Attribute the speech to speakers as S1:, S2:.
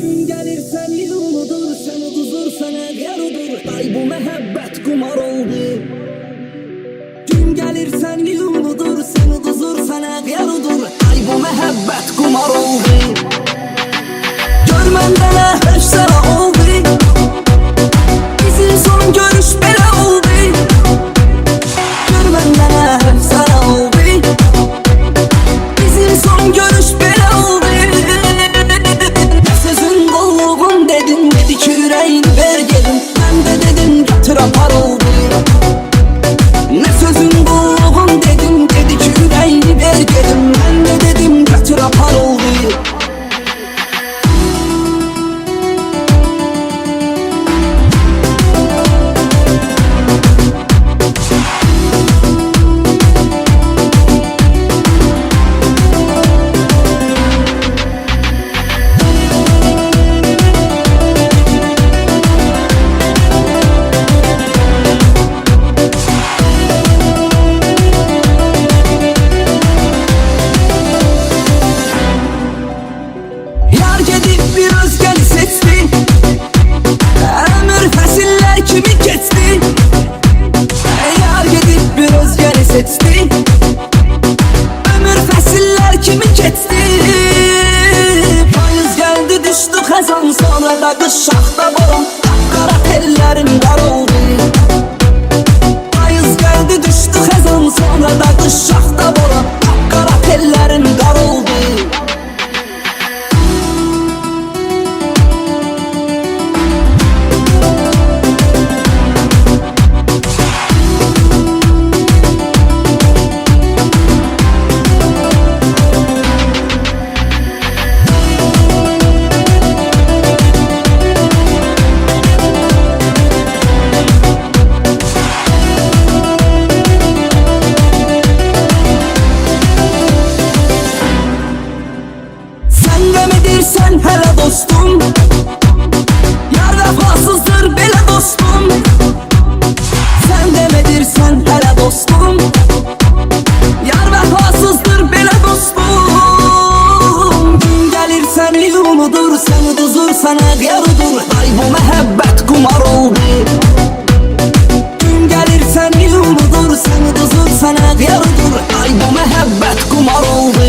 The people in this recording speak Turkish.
S1: Gün gelir sen yılmıdır Sen uduzur sana yarıdır Ay bu mehabbet kumar oldu. Gün gelir sen yılmıdır Sen uduzur sana yarıdır Ay bu mehabbet kumar oldu. Hep sana Gedib bir özgəni seçdi Ömür fəsillər kimi keçdi Yar gedib bir özgəni seçdi Ömür fəsillər kimi keçdi Payız gəldi düşdü xəzan Sonra da qış şaxta boran Qara tellərin qar oldu Payız gəldi düşdü xəzan Sonra da qış şaxta sen hele dostum. Yar vefasızdır bile dostum. Sen demedir sen hele dostum? Yar vefasızdır bile dostum. Gün gelir seni umudur Seni duzur sana yarıdır Ay bu mehabbet kumar oldu. Gün gelir seni umudur Seni duzur sana yarıdır Ay bu mehabbet kumar oldu.